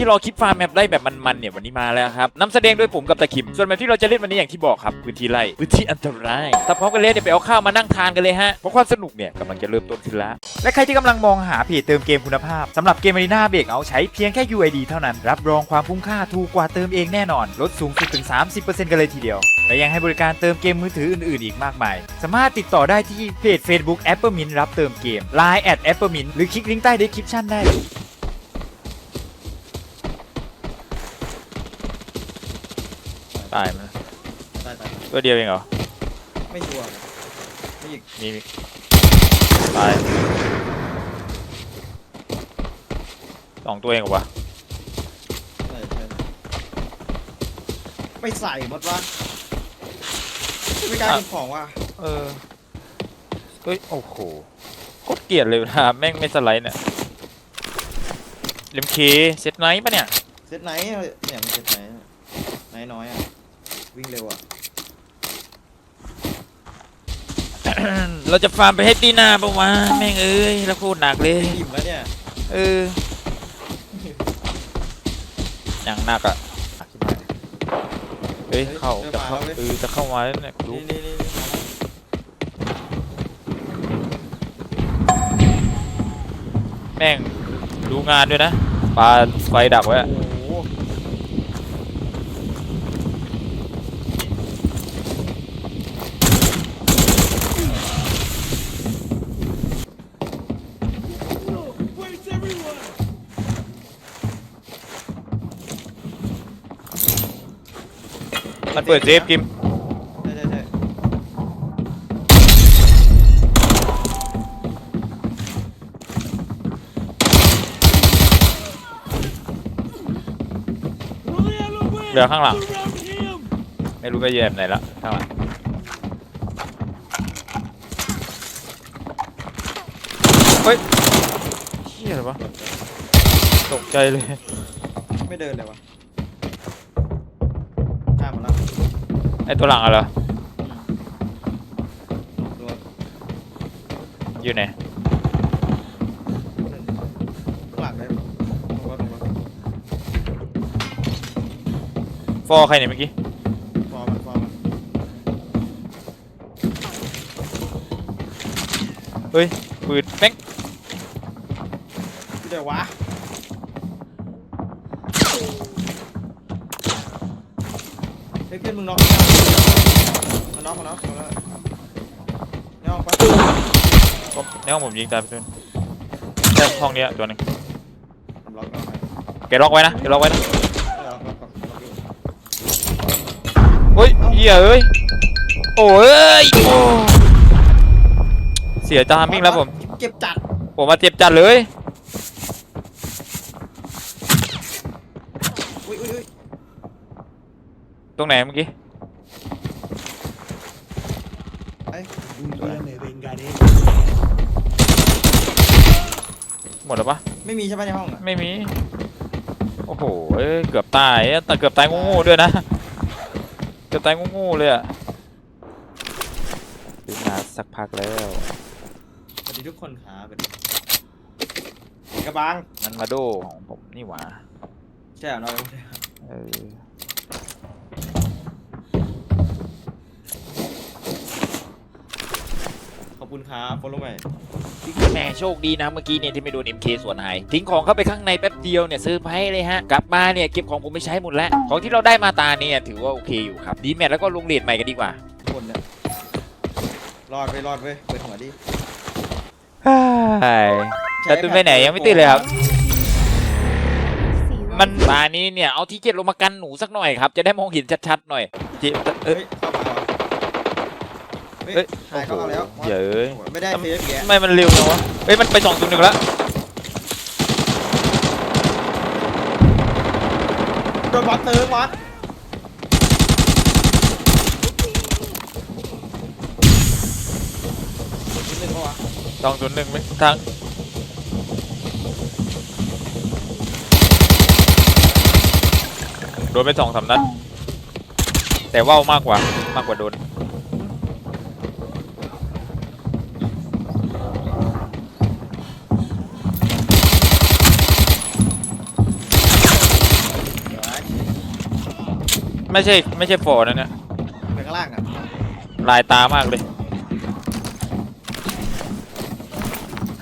ที่รอคลิปฟาร์มแมปไล่แบบมันๆเนี่ยวันนี้มาแล้วครับนำแสดงโดยผมกับตะคิม ส่วนแมปที่เราจะเล่นวันนี้อย่างที่บอกครับพื้นที่ไล่พื้นที่อันตรายถ้าพร้อมกันเล่นเนี่ยวไปเอาข้าวมานั่งทานกันเลยฮะเพราะความสนุกเนี่ยกำลังจะเริ่มต้นขึ้นแล้วและใครที่กำลังมองหาเพจเติมเกมคุณภาพสำหรับเกม Arena b r e a k o u t ใช้เพียงแค่ UID เท่านั้นรับรองความคุ้มค่าถูกกว่าเติมเองแน่นอนลดสูงสุดถึง 30%กันเลยทีเดียวและยังให้บริการเติมเกมมือถืออื่นๆอีกมากมาย สามารถติดต่อได้ที่เพจ Facebook a p p l e m i n t รับเติมเกม Line at a p p l e m i n t หรือคลิกลิงก์ใต้ description ได้ ตายมันตายตายตัวเดียวเองเหรอ ไม่ชัวร์ไม่อีกมีมีตายสองตัวเองเหรอวะใช่ใช่ไม่ใส่หมดวะไม่กล้าเก็บของว่ะเออ เฮ้ย โอ้โห โคตรเกลียดเลยนะแม่งไม่สไลด์เนี่ยเลมเคเซตไนท์ปะเนี่ย เซตไหนเนี่ยมันเซตไหนไหนน้อยอะ วิ่งเร็วอะเราจะฟาร์มไปให้ตีหน้าปะวะแม่งเอ้ยแล้วโคตรหนักเลยอิ่มแล้วเนี่ยเอออย่างหนักอะเฮ้ยเข้าจะเข้าเออจะเข้ามาแล้วเนี่ยดูนี่นี่นี่นี่มาแล้วแม่งดูงานด้วยนะปาไฟดักไว้อะ โอ้โห มันเปิดเซฟกิมใช่ใช่ใช่เหลือข้างหลัง ไม่รู้ไปแยมไหนละข้างหลังเฮ้ยเฮียอะไรวะตกใจเลย ไม่เดินเลยวะ ไอตัวหลังอะเหรอ ตัวอยู่ไหน ข้างหลังเลยลงรถลงรถฟอร์ใครเนี่ยเมื่อกี้ ฟอร์มันฟอร์มันเฮ้ยปืนแม่งที่เดี๋ยววะเฮ้ยเพื่อนมึงน็อกมัน น็อกมันนอกมันนอกเนี่ยออกไปในห้องผมยิงตายไปตัวยแค่ห้องเนี้ยตัวหนึงทำล็อกน็อกไปแกล็อกไว้นะแกล็อกไว้นะเออล็อกล็อกล็อกอยู่เฮ้ยเหี้ยเอ้ยโอ้ยโอ้เสียจามิ่งแล้วผม เก็บจัดผมมาเจ็บจัดเลย อุ้ยอุ้ยอุ้ยตรงไหนเมื่อกี้ ไอ้ Un día me vengaré. หมดแล้วปะไม่มีใช่ปะในห้องอะไม่มี โอ้โหเอ้ยเกือบตายอะแต่เกือบตายงูๆด้วยนะ เกือบตายงูๆเลยอะดูมาสักพักแล้ว สวัสดีทุกคนครับสวัสดีกระบังมันมาโดของผมนี่หว่าใช่เหรอน้อยเออ ขอบ คุณครับฟอลโล่ใหม่แหม่โชคดีนะเมื่อกี้เนี่ยที่ไม่โดน MK ส่วนหายทิ้งของเข้าไปข้างในแป๊บเดียวเนี่ยซื้อร์ไพรส์เลยฮะ กลับมาเนี่ยเก็บของผมไปใช้หมดแล้ว ของที่เราได้มาตาเนี่ยถือว่าโอเคอยู่ครับ ดีแมทแล้วก็ลงเลดใหม่กันดีกว่าทุกคนเนี่ยรอดไปรอดไปเปิดหัวดิแต่ตื่นไปไหนยังไม่ตื่นเลยครับมันตานี้เนี่ยเอาที่เจ็ดลงมากันหนูสักหน่อยครับ จะได้มองเห็นชัดๆหน่อยเจ็บเอ้ เฮ้ยยเข้ามาเหรอเฮ้เอ้ยยหายก็เอาแล้วเย้ยไม่ได้เซฟแกทำไมมันเร็วจังวะเฮ้ยมันไปสองตัวหนึ่งแล้วโดนบอสเติมบอสนิดนึงปะวะสองตัวหนึ่งไหมทางโดนไปสองสามนัดแต่ว่าวมากกว่ามากกว่าโดน ไม่ใช่ไม่ใช่ฟอร์นะเนี่ยไปข้างล่างอะลายตามากเลย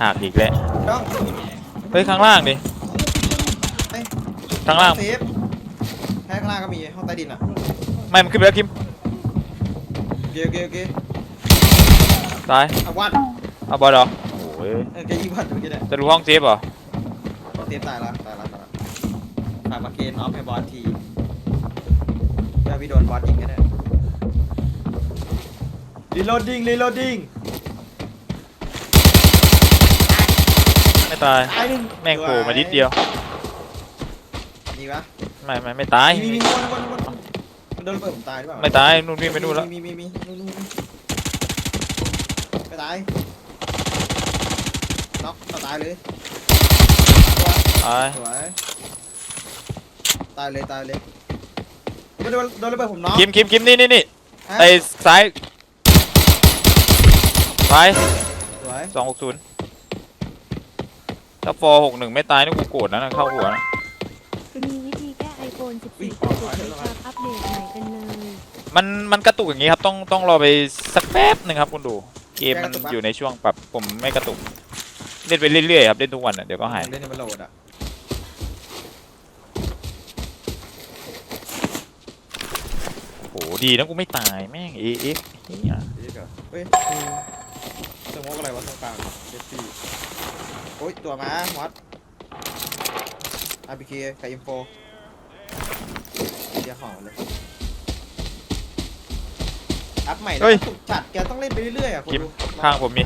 หักอีกแล้วน้องเฮ้ยข้างล่างดิเอ้ยข้างล่างเซฟแค่ข้างล่างก็มีห้องใต้ดินอะไม่มันขึ้นไปแล้วคิมโอเคโอเคโอเคตายเอาวัดเอาบอลเหรอโอ้ยเออแกยิงวัดเมื่อกี้เนี่ยจะรู้ห้องเซฟเหรอเซฟตายแล้วตายแล้วตายแล้วฝากมาเกณฑ์ออฟให้บอสที เพื่อพี่โดนบอสยิงก็ได้รีโหลดดิ้งรีโหลดดิ้งไม่ตายตายหนึ่งแม่งโผล่มานิดเดียว มีปะไม่ไม่ไม่ตาย มีมีมีคนคนคนมันโดนระเปิดผมตายหรือเปล่าไม่ตายนู่นวิ่งไปนู่นแล้วมีมีมีมีนู่นนู่นไม่ตายน็อกต่อตายเลยตายสวยตายเลยตายเลยไม่ โดนโดนระเบิดผมน็อกคิมคิมคิมนี่นี่นี่ฮะไอ้ซ้ายซ้ายสวยสองหกศูนย์ถ้าฟอร์หกหนึ่งไม่ตายนี่กูโกรธนะนะเข้าหัวนะมีวิธีแก้ iPhone 14กระตุกไหมครับอัปเดตใหม่กันเลยมันมันกระตุกอย่างนี้ครับต้องต้องรอไปสักแป๊บหนึ่งครับคุณดู เกมมันอยู่ในช่วงปรับผมไม่กระตุก เล่นไปเรื่อยๆครับเล่นทุกวันอะเดี๋ยวก็หายเล่นในมันโหลดอะ โห ดีนะกูไม่ตายแม่งเอเอฟเฮียเดี๋ยวก่อนเฮ้ยสมมติอะไรวะตรงกลางเดฟซี่โอ้ยตัวมาวัด RPK กับ M4 เดี๋ยวของเลยอัพใหม่แล้วถูกจัดแกต้องเล่นไปเรื่อยๆอะคุณดูข้างผมมี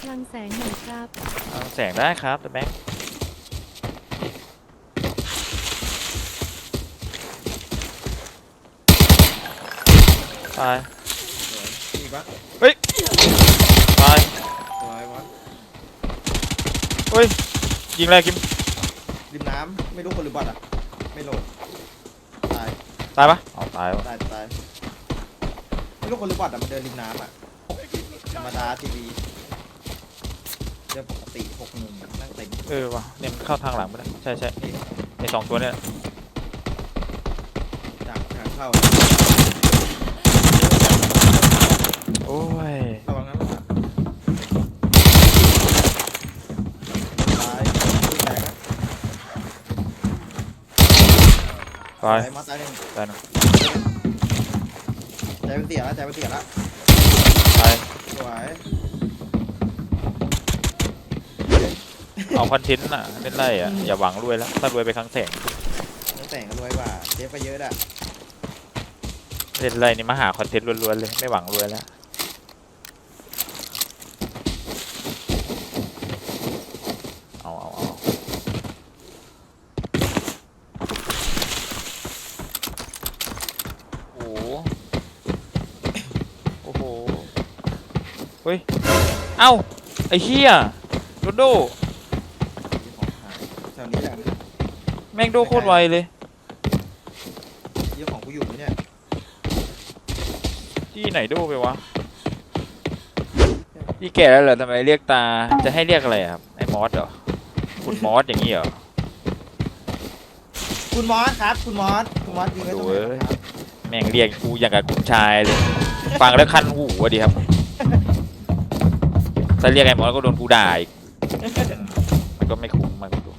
พลังแสงหน่อยครับเอาแสงได้ครับแต่แบงค์ ตายสวยมีปะตายสวยวัดเฮ้ยยิงแรงกิมริมน้ำไม่รู้คนหรือบอทอะ ไม่โหลดตายตายปะเอาตายวะตายตายไม่รู้คนหรือบอทอะมันเดินริมน้ำอะธรรมดาทีวีเดินปกติหกหนึ่งนั่งเต็มเออวะเนี่ยมันเข้าทางหลังไปแล้วใช่ใช่ไอสองตัวเนี่ยจากทางเข้า โอ้ยระวังนะระวังนะตายแตกนะตายตายมาตายหนึ่งตายหนึ่งใจเป็นเตี่ยแล้วใจเป็นเตี่ยแล้วตายสวยเอาคอนเทนต์น่ะเล่นไรอะอย่าหวังรวยแล้วถ้ารวยไปครั้งแสงนั่งแต่งกันรวยกว่าเจ๊ไปเยอะอะเล่นไรนี่มาหาคอนเทนต์ล้วนๆเลยไม่หวังรวยแล้วเอาเอาเอา โอ้โหโอ้โห เฮ้ย เอ้า ไอ้เหี้ยโดโดแถวนี้แหละแม่งโดโคตรไวเลยเยอะของกูอยู่ไหมเนี่ยที่ไหนโดไปวะพี่แก่แล้วเหรอทำไมเรียกตา จะให้เรียกอะไรอะครับ ไอ้มอสเหรอ คุณมอสอย่างนี้เหรอ คุณมอสครับ คุณมอสคุณมอสยิงไว้ตรงไหนโอ้ยครับ แม่งเรียกกูอย่างกับคุณชายเลยฟังแล้วคันหูอะดิครับถ้าเรียกไอ้มอสก็โดนกูด่าอีกมันก็ไม่คุ้มมากดู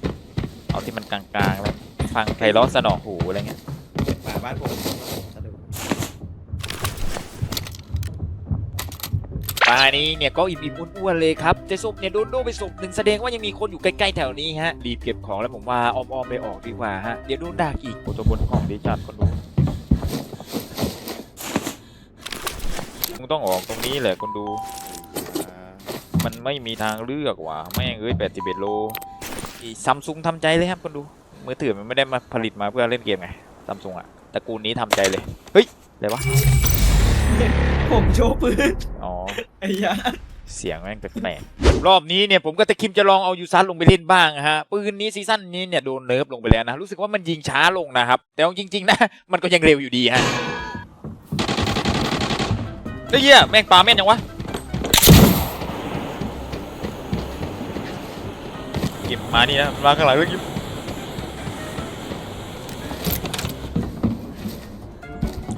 เอาที่มันกลางๆแล้วฟังไพเราะสนองหูอะไรเงี้ยหมาบ้านผมสะดุดปลานี้เนี่ยก็อิ่มๆอ้วนๆเลยครับแต่ศพเนี่ยโดนโดนไปศพหนึ่งแสดงว่ายังมีคนอยู่ใกล้ๆแถวนี้ฮะรีบเก็บของแล้วผมว่าอ้อมๆไปออกดีกว่าฮะเดี๋ยวโดนด่าอีกโอ้ตัวบนของดิจัดคนดูมึง ต้องออกตรงนี้แหละคนดูอ่ามันไม่มีทางเลือกว่ะแม่งเอ้ยแปดสิบเอ็ดโลซัมซุงทำใจเลยครับคนดู มือถือมันไม่ได้มาผลิตมาเพื่อเล่นเกมไงซัมซุงอะตระกูลนี้ทำใจเลย เฮ้ยอะไรวะ ผมโชว์ปืน อ๋อ ไอ้ยาเสียงแม่งแปลกๆรอบนี้เนี่ยผมกับตะคิมจะลองเอายูซันลงไปเล่นบ้างฮะ ปืนนี้ซีซั่นนี้เนี่ยโดนเนิร์ฟลงไปแล้วนะ รู้สึกว่ามันยิงช้าลงนะครับ แต่เอาจริงๆนะ มันก็ยังเร็วอยู่ดีฮะ ไอ้เหี้ยแม่งปลาแม่นยังวะกิบมาเนี่นะมาข้างหลังแล้วกิบ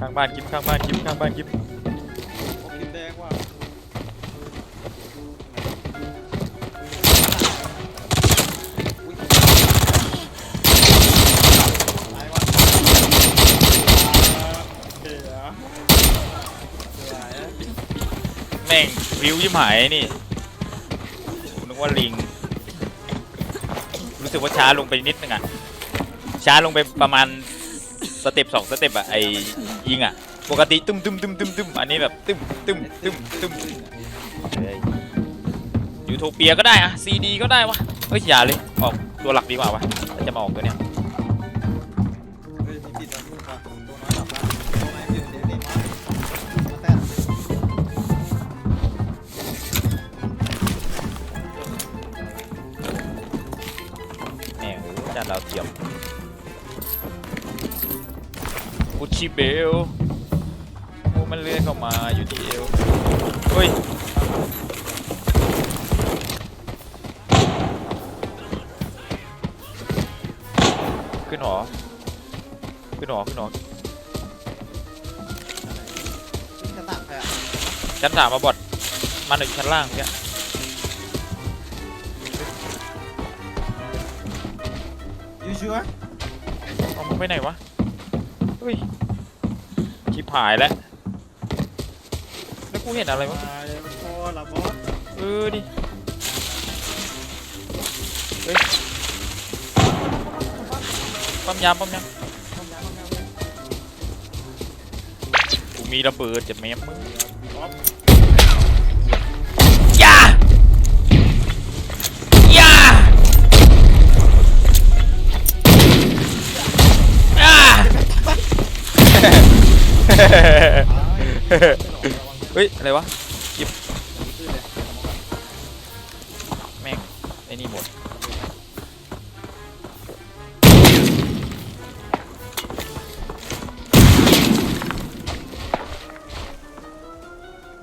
ข้างบ้านกิบข้างบ้านกิบข้างบ้านกิบ วิวยิ้มหายนี่นึกว่าลิง รู้สึกว่าช้าลงไปนิดนึงอะ ช้าลงไปประมาณสเต็ปสองสเต็ปอะไอยิงอะ ปกติตุ้มตุ้มตุ้มตุ้มตุ้มอันนี้แบบตุ้มตุ้มตุ้มตุ้มยูโทเปียก็ได้อะซีดีก็ได้วะเฮ้ยอย่าเลย ออกตัวหลักดีกว่าวะจะมาออกตัวเนี้ย ดาวเทียมกุชิเบลโอ้มันเลื่อนเข้ามาอยู่ที่เอวเฮ้ยขึ้นหอขึ้นหอขึ้นหอชั้นสามมาบดมาหนึ่งชั้นล่างเนี่ย ชัวร์เอามึงไปไหนวะเฮ้ยชิบหายแล้วแล้วกูเห็นอะไรวะเพอละบอสเออดิเฮ้ยปั๊มยามปั๊มยามกูมีระเบิดจะแม่มึง เฮ้ย อะไรวะหยิบแม่งไอ้นี่หมด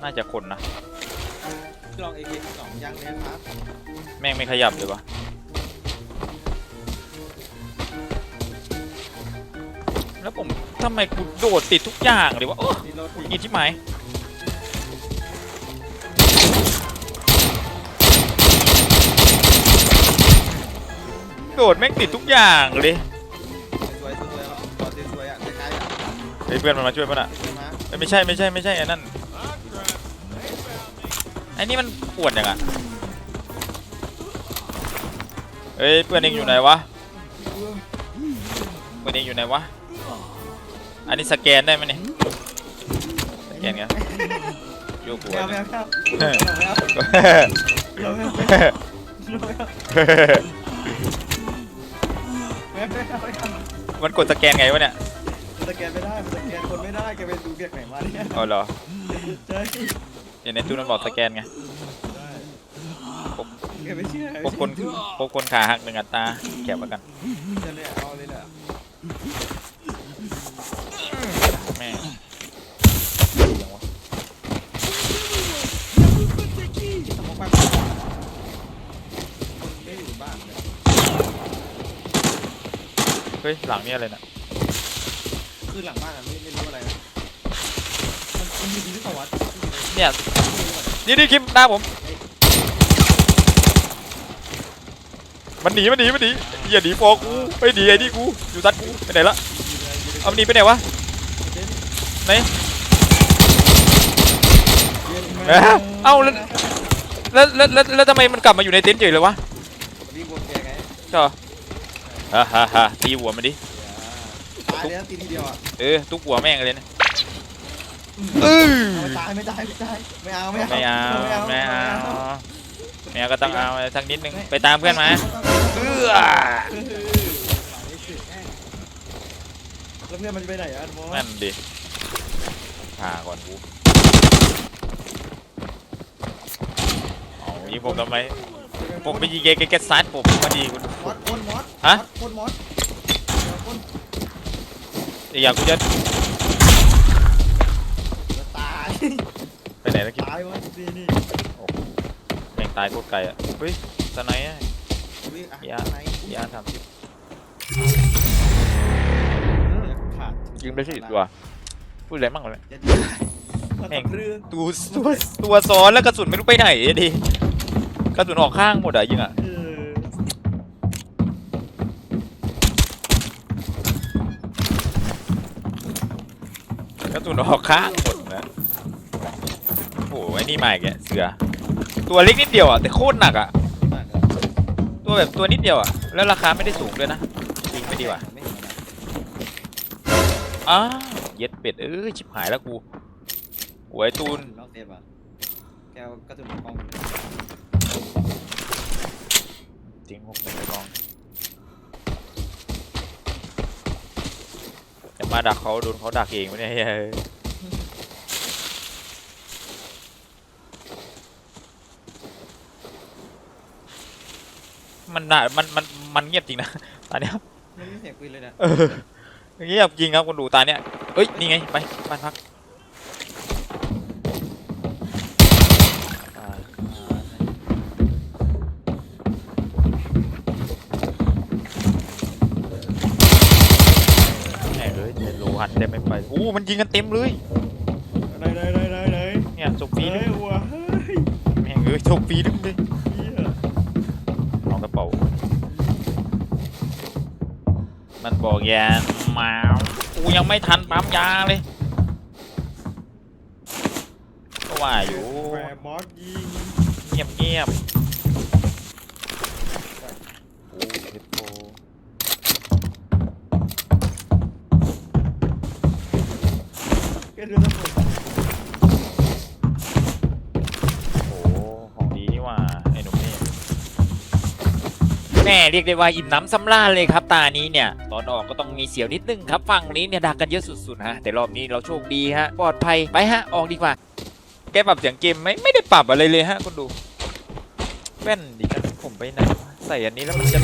น่าจะคนนะ ลองเอเคสองยังแน่ครับแม่งไม่ขยับเลยวะแล้วผม ทำไมกูโดดติดทุกอย่างเลยวะโอ้ยิงที่ไหมโดดแม่งติดทุกอย่างเลยเพื่อนมันมาช่วยป่ะน่ะไม่ใช่ไม่ใช่ไม่ใช่ไอ้นั่นไอ้นี่มันปวดยังไงเฮ้ยเพื่อนเองอยู่ไหนวะเพื่อนเองอยู่ไหนวะ อันนี้สแกนได้ไหมเนี่ยสแกนเงี้ยโยกหัวแมวแมวชอบแมวแมวแมวมันกดสแกนไงวะเนี่ยสแกนไม่ได้สแกนคนไม่ได้แกไปดูเบียกไหนมาเนี่ยอ๋อเหรอใช่เห็นในตู้นั้นบอกสแกนไงพวกคนพวกคนขาหักหนึ่งอัตราแข็บไว้กันเอาเลยแหละ ฮ้ยหลังนี่อะไรน่ะคือหลังบ้านอะไม่ไม่รู้อะไรนะมันมันอยู่ที่สวัสดิ์เนี่ยนี่นี่คิมหน้าผมมันหนีมันหนีมันหนีอย่าหนีฟอกูไปหนีไอ้นี่กูอยู่ตัดกูไปไหนละเอามันหนีไปไหนวะไหนเอ้าเอ้าแล้วแล้วแล้วแล้วแล้วทำไมมันกลับมาอยู่ในเต็นท์เฉยเลยวะรีบวนแกไงใช่เหรอ ฮ่าฮ่าฮ่าตีหัวมันดิ ตายแล้วตีทีเดียวอะเออทุกหัวแม่งเลยนะ เออไม่ตายไม่ตายไม่ตายไม่เอาไม่เอาไม่เอาไม่เอาไม่เอาก็ต้องเอาสักนิดนึงไปตามเพื่อนมาเออแล้วเพื่อนมันไปไหนอะโมนั่นดิผ่าก่อนกูเอายิงผมทำไมผมไปยิงเกเกเกตซัดผมพอดีคุณ มอสคนมอสฮะคนมอสคนอยากกูจะตายไปไหนแล้วกินตายวะนี่นี่แม่งตายโคตรไกลอะเฮ้ยสไนด์อะ วิ่งอะยา ไหนยาสามสิบขาดยิงได้สี่ตัวพูดอะไรบ้างเลย จะดีแม่ง เรื่องตัวตัวตัวซ้อนแล้วกระสุนไม่รู้ไปไหนอะดิกระสุนออกข้างหมดอะยิงอะ ระสุนออกข้างหมดนะโอ้โหไอ้นี่มาอีกแล้วเสือ ตัวเล็กนิดเดียวอะแต่โคตรหนักอะมากครับตัวแบบตัวนิดเดียวอะแล้วราคาไม่ได้สูงด้วยนะยิงไม่ดีว่ะไม่เห็นนะอ้าวเย็ดเป็ดเอ้ยชิบหายแล้วกูโอ้ยตูนลองเซฟอะแก้วกระสุนกล้องจริงหกหนึ่งไปกองจะ มาดักเขาโดนเขาดักเองวะเนี่ยเฮ้ยมันน่ะมันมันมันเงียบจริงนะตอนเนี้ยไม่มีเสียงปืนเลยนะเออเงียบจริงครับคุณดูตาเนี้ยเอ้ยนี่ไงไปบ้านพัก เทโลหันเต็มไม่ไปอู้มันยิงกันเต็มเลยไหนไหนไหนไหนไหนเนี่ยจบปีเฮ้นึยงว้าเฮ้ยแม่งเอ้ยจบปีนึงเลยเหี้ยลองกระเป๋า มันบอกยามากูยังไม่ทันปั๊มยาเลย ก็ว่าอยู่แฟร์มอสยิงเงียบเงียบโแม่เรียกได้ว่าอิ่มน้ำสำราญเลยครับ ตานี้เนี่ยตอนออกก็ต้องมีเสียวนิดนึงครับฝั่งนี้เนี่ยดักกันเยอะสุดๆฮะแต่รอบนี้เราโชคดีฮะปลอดภัยไปฮะออกดีกว่า แกปรับเสียงเกมไหมไม่ได้ปรับอะไรเลยฮะคุณดูแว่นดิฉันผมไปไหนใส่อันนี้แล้วมันจะ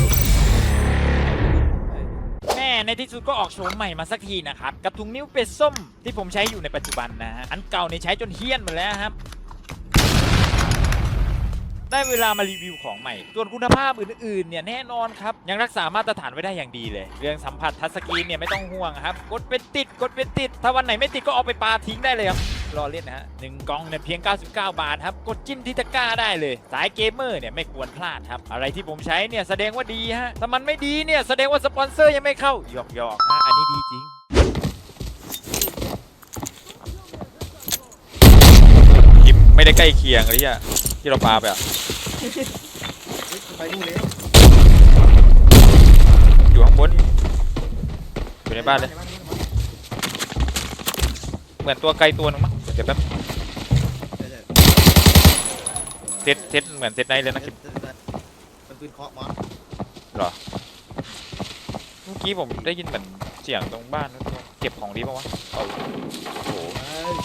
แม่ในที่สุดก็ออกโฉมใหม่มาสักทีนะครับ กับถุงนิ้วเป็ดส้มที่ผมใช้อยู่ในปัจจุบันนะฮะอันเก่าเนี่ยใช้จนเฮี้ยนหมดแล้วครับ ได้เวลามารีวิวของใหม่ ส่วนคุณภาพอื่นๆเนี่ยแน่นอนครับ ยังรักษามาตรฐานไว้ได้อย่างดีเลย เรื่องสัมผัสทัชสกรีนเนี่ยไม่ต้องห่วงครับ กดเป็นติดกดเป็นติด ถ้าวันไหนไม่ติดก็เอาไปปาทิ้งได้เลยครับรอเล่นนะฮะหนึ่งกล่องเนี่ยเพียง 99 บาทครับ กดจิ้มที่ตะกร้าได้เลย สายเกมเมอร์เนี่ยไม่ควรพลาดครับ อะไรที่ผมใช้เนี่ยแสดงว่าดีฮะ ถ้ามันไม่ดีเนี่ยแสดงว่าสปอนเซอร์ยังไม่เข้าหยอกหยอกฮะอันนี้ดีจริงไม่ได้ใกล้เคียงเลยอะ ที่เราปาไปอะเฮ้ยไปนู่นเลยอยู่ข้างบน อยู่ในบ้านเลย เหมือนตัวไกลตัวหนึงมั้งเดี๋ยวแป๊บใช่ใช่เซตเซตเหมือนเซตไนท์เลยนะใช่ใช่ใช่มันปืนเคาะมอสเมื่อกี้ผมได้ยินเหมือนเสียงตรงบ้านนะเก็บของดีป่าวะเอาโอ้โหเฮ้ย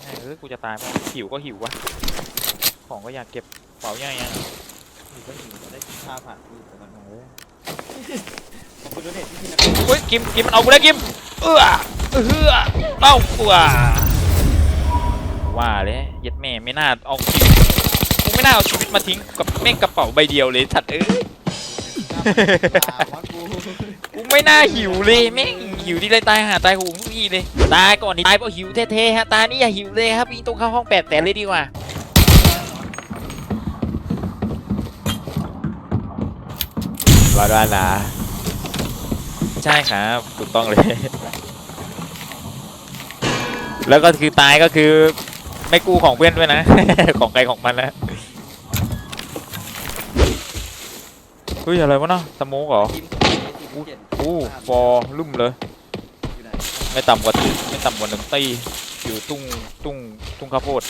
แม่งเออกูจะตายมั้งหิวก็หิววะ ของก็อยากเก็บเป๋ายังไงมีคนหิวได้กินข้าวผ่านคือแต่มันเออขอบคุณด้วยที่พี่นะเฮ้ยกิมกิมมันเอากูแล้วกิมเอื้อเอื้อเอ้ากูอะว่าเลยเย็ดแม่ไม่น่าเอาชีวิตกูไม่น่าเอาชีวิตมาทิ้งกับแม่งกระเป๋าใบเดียวเลยสัตว์เอ้ยมอสกูกูไม่น่าหิวเลยแม่งหิวที่ไรตายหาตายโหูทุกทีเลยตายก่อนนี่ตายเพราะหิวเท่ๆฮะตานี่อย่าหิวเลยครับยิงตรงเข้าห้องแปดแต่เลยดีกว่า รอดานะใช่ครับถูกต้องเลย แล้วก็คือตายก็คือไม่กู้ของเพื่อนด้วยนะ ของใครของมันนะเฮ้ยอะไรวะเนาะสโมกเหรอทีมทีมเจ็ดอู้ฟอร์ลุ่มเลยอยู่ไหนไม่ต่ำกว่าไม่ต่ำกว่าหนึ่งตีอยู่ตุ้งตุ้งตุ้งข้าวโพด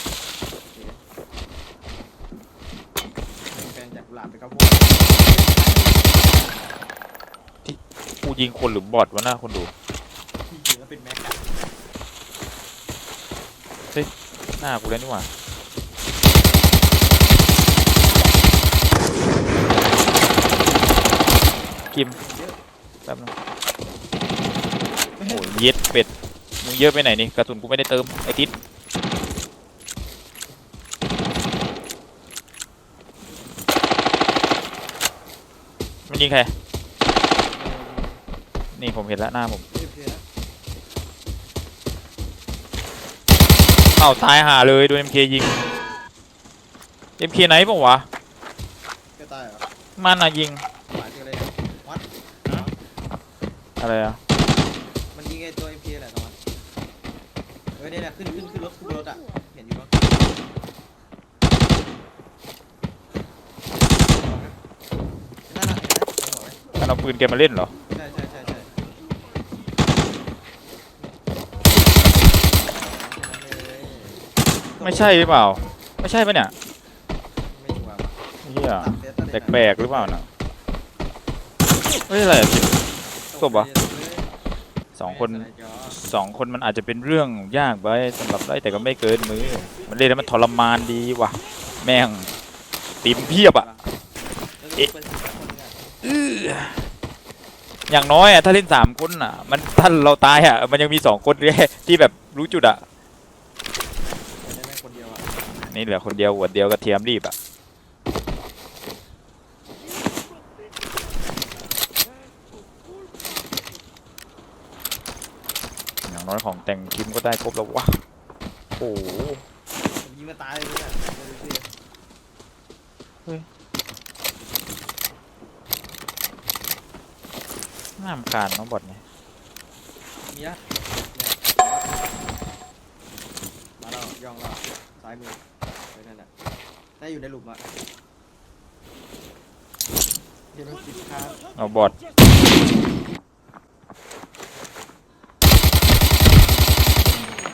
แฟนจากกุหลาบไปข้าวโพด ยิงคนหรือบอทวะหน้าคนดูที่จริงก็เป็นแม็กอะหน้ากูแล้วนี่หว่ากิมแป๊บนึงโอ้ยเย็ดเป็ดมึงเยอะไปไหนนี่กระสุนกูไม่ได้เติมไอ้ทิศมันยิงใคร นี่ผมเห็นแล้วหน้าผมเออเพื่อนอ้าวตายหาเลยโดน MK ยิง MK ไหนปะวะ แกตายเหรอมันอะยิง หมายถึงอะไรเนี่ยวัดอะไรอะมันยิงไอ้ตัว MP แหละตอนนั้นเฮ้ยเนี่ยเนี่ยขึ้นขึ้นขึ้นรถขึ้นรถอะเห็นอยู่มั้งนั่นน่ะเห็นไหมเห็นหัวไหมมันเอาปืนแกมาเล่นเหรอ ใช่ใช่ใช่ใช่ ไม่ใช่หรือเปล่า ไม่ใช่ปะเนี่ยไม่ชัวร์เฮียตัดเซตตัดเซตแปลกๆหรือเปล่าน่ะเฮ้ยอะไรอะจิบศพเหรอ สองคนสองคนมันอาจจะเป็นเรื่องยากไปสำหรับได้แต่ก็ไม่เกินมือ มันเล่นแล้วมันทรมานดีว่ะ แม่งติมเพียบอะเอ๊ะ อย่างน้อยอะถ้าเล่นสามคนอะมันถ้านเราตายอะ มันยังมีสองคนแค่ที่แบบรู้จุดอะ ได้แม่งคนเดียวอะ นี่เหลือคนเดียวหัวเดียวกระเทียมรีบอะอย่างน้อยของแต่งทีมก็ได้ครบแล้ววะโอ้โหมยิงมาตายเลยเนี่ยดูสิน่ารำคาญน้องบอดเนี่ยมีนะเนี่ยมาแล้วย่องแล้วซ้ายมือ ไปนั่นแหละได้อยู่ในหลุมอะเดี๋ยวมันติดค้างเอาบอด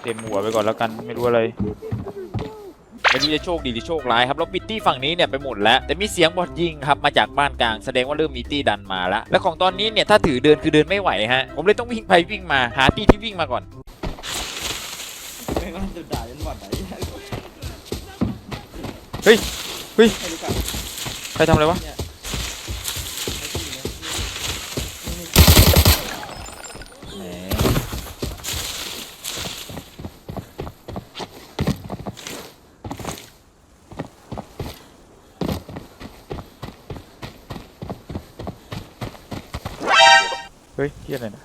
เต็มหัวไปก่อนแล้วกันไม่รู้อะไรไม่รู้จะโชคดีหรือโชคร้ายครับแล้วมิตตี้ฝั่งนี้เนี่ยไปหมดแล้วแต่มีเสียงบอดยิงครับมาจากบ้านกลางแสดงว่าเริ่มมีตี้ดันมาแล้วและของตอนนี้เนี่ยถ้าถือเดินคือเดินไม่ไหวฮะผมเลยต้องวิ่งไปวิ่งมาหาตี้ที่วิ่งมาก่อน เฮ้ย เฮ้ยให้รู้กันใครทำอะไรวะให้ต้องอยู่ในแหมเฮ้ยเฮียอะไรนะ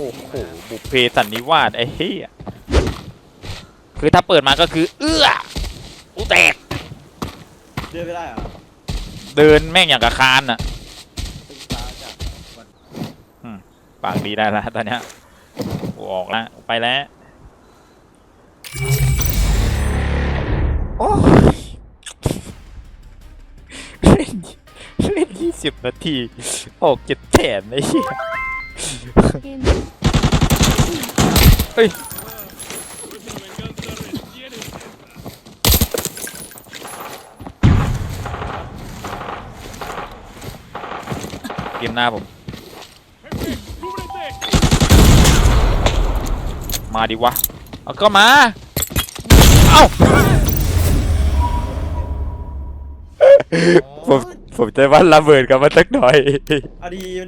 โอ้โห บุพเพสันนิวาสไอ้เหี้ย คือถ้าเปิดมาก็คือ เอื้ออูแตก เดินไม่ได้เหรอเดินแม่งอย่างกับคานอะ ตึงตาจากบอดปากดีได้แล้วตอนเนี้ยกูออกแล้วไปแล้ว โอ้ยเล่นเล่นยี่สิบนาที ออกเจ็ดแสนไอ้เหี้ย เกมเกมหน้าผม มาดิวะ เอาก็มา เอ้า ผมผมจะว่าระเบิดกับมันสักหน่อย เอาดีมัน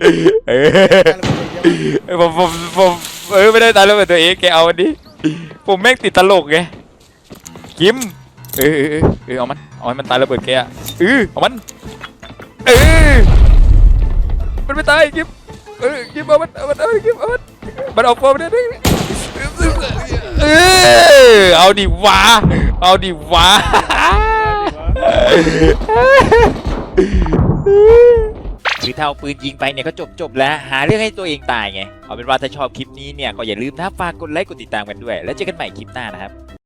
เออการระเบิดเยอะมากเออผมผมผมเออไม่ได้ตายแล้วเป็นตัวเองแกเอาอันนี้ผมแม่งติดตลกไงกิมเออเออเออเออเอามันเอาให้มันตายแล้วเปิดแกอะเออเอามันเออมันไม่ตายกิมเออกิมเอามันเอามันเอามันกิมเอามันมันเอาตัวมันได้เออเอาดิวะเอาดิวะ คือถ้าเอาปืนยิงไปเนี่ยก็จบจบแล้ว หาเรื่องให้ตัวเองตายไง เอาเป็นว่าถ้าชอบคลิปนี้เนี่ยก็อย่าลืมนะฝากกดไลค์กดติดตามกันด้วย แล้วเจอกันใหม่คลิปหน้านะครับ